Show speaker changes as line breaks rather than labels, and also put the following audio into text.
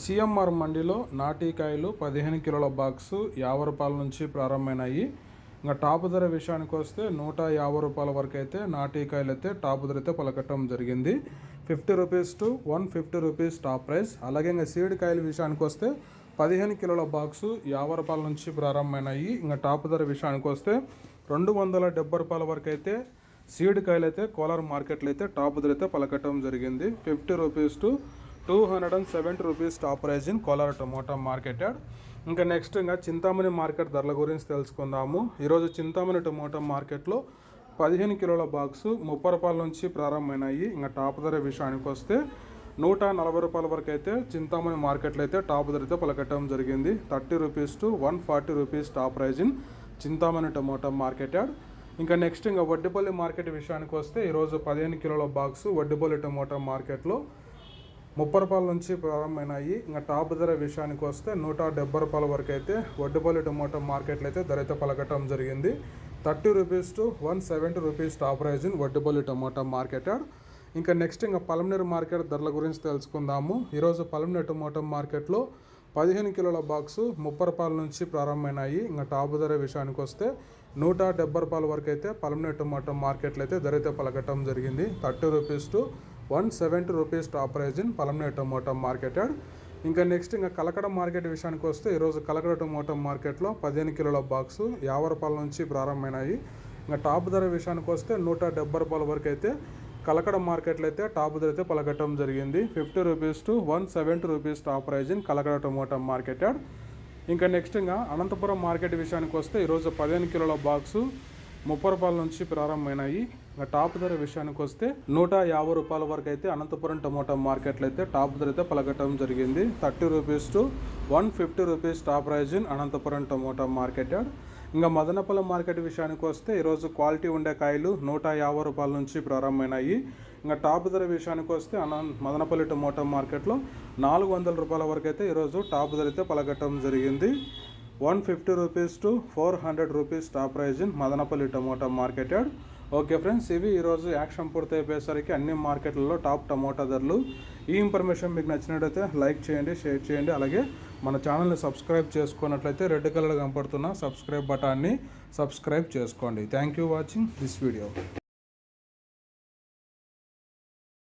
CMR మండిలో నాటికాయలు పదిహేను కిలోల బాక్సు యాభై రూపాయల నుంచి ప్రారంభమైనాయి. ఇంకా టాప్ ధర విషయానికి వస్తే నూట యాభై రూపాయల వరకు అయితే నాటికాయలు అయితే టాప్ ధర అయితే పలకట్టడం జరిగింది. Fifty rupees to one fifty rupees top price. అలాగే ఇంకా సీడ్ కాయల విషయానికి వస్తే పదిహేను కిలోల బాక్సు యాభై రూపాయల నుంచి ప్రారంభమైనాయి. ఇంకా టాప్ ధర విషయానికి వస్తే రెండు వందల డెబ్బై రూపాయల వరకు అయితే సీడ్ కాయలు అయితే కోలార్ మార్కెట్లో అయితే టాప్ ధర అయితే పలకటం జరిగింది. Fifty rupees to two hundred and seventy rupees top price in Kolar tomato market yard. ఇంకా నెక్స్ట్ ఇంకా చింతామణి మార్కెట్ ధరల గురించి తెలుసుకుందాము. ఈరోజు చింతామణి టొమాటో మార్కెట్లో పదిహేను కిలోల బాక్సు ముప్పై రూపాయల నుంచి ప్రారంభమైనాయి. ఇంకా టాప్ ధర విషయానికి వస్తే నూట నలభై రూపాయల వరకు అయితే చింతామణి మార్కెట్లో అయితే టాప్ ధర అయితే పలకట్టడం జరిగింది. Thirty rupees to one forty rupees top price in Chintamani tomato market yard ఇంకా నెక్స్ట్ ఇంకా వడ్డిపల్లి మార్కెట్ విషయానికి వస్తే ఈరోజు పదిహేను కిలోల బాక్సు వడ్డిపల్లి టొమాటో మార్కెట్లో ముప్పై రూపాయల నుంచి ప్రారంభమైనాయి. ఇంకా టాప్ ధర విషయానికి వస్తే నూట డెబ్బై రూపాయల వరకు అయితే వడ్డుపల్లి టొమాటో మార్కెట్లో అయితే ధర అయితే పలకటం జరిగింది. Thirty rupees to one seventy rupees top price in Vaddupalli tomato market ఇంకా నెక్స్ట్ ఇంకా పలమనేరు మార్కెట్ ధరల గురించి తెలుసుకుందాము. ఈరోజు పలమనేరు టొమాటో మార్కెట్లో పదిహేను కిలోల బాక్సు ముప్పై రూపాయల నుంచి ప్రారంభమైనాయి. ఇంకా టాప్ ధర విషయానికి వస్తే నూట డెబ్బై రూపాయల వరకు అయితే పలమనేరు టొమాటో మార్కెట్లో అయితే ధర అయితే పలకటం జరిగింది. Thirty rupees to one seventy rupees top price in Palamaner tomato market yard. ఇంకా నెక్స్ట్ ఇంకా కలకడ మార్కెట్ విషయానికి వస్తే ఈరోజు కలకడ టొమాటో మార్కెట్లో పదిహేను కిలోల బాక్సు యాభై రూపాయల నుంచి ప్రారంభమైనాయి. ఇంకా టాప్ ధర విషయానికి వస్తే నూట డెబ్బై రూపాయల వరకు అయితే కలకడ మార్కెట్లో అయితే టాప్ ధర అయితే పలకట్టడం జరిగింది. Fifty rupees to one seventy rupees top price in Kalakada tomato market yard. ఇంకా నెక్స్ట్ ఇంకా అనంతపురం మార్కెట్ విషయానికి వస్తే ఈరోజు పదిహేను కిలోల బాక్సు ముప్పై రూపాయల నుంచి ప్రారంభమైనాయి. ఇంకా టాప్ ధర విషయానికి వస్తే నూట యాభై రూపాయల వరకు అయితే అనంతపురం టమోటా మార్కెట్లో అయితే టాప్ ధర అయితే పలకటం జరిగింది. Thirty rupees to one fifty rupees top price in Anantapur tomato market ఇంకా మదనపల్లి మార్కెట్ విషయానికి వస్తే ఈరోజు క్వాలిటీ ఉండే కాయలు నూట యాభై రూపాయల నుంచి ప్రారంభమైనాయి. ఇంకా టాప్ ధర విషయానికి వస్తే అన మదనపల్లి టమోటా మార్కెట్లో నాలుగు వందల రూపాయల వరకు అయితే ఈరోజు టాప్ ధర అయితే పలకటం జరిగింది. One fifty rupees to four hundred rupees top price in Madanapalle tomato market yard okay friends ఇవి ఈరోజు యాక్షన్ పూర్తయిపోయేసరికి అన్ని మార్కెట్లలో టాప్ టమోటా ధరలు. ఈ ఇన్ఫర్మేషన్ మీకు నచ్చినట్టయితే లైక్ చేయండి షేర్ చేయండి. అలాగే మన ఛానల్ని సబ్స్క్రైబ్ చేసుకున్నట్లయితే రెడ్ కలర్ కనపడుతున్న సబ్స్క్రైబ్ బటాన్ని సబ్స్క్రైబ్ చేసుకోండి. Thank you watching this video.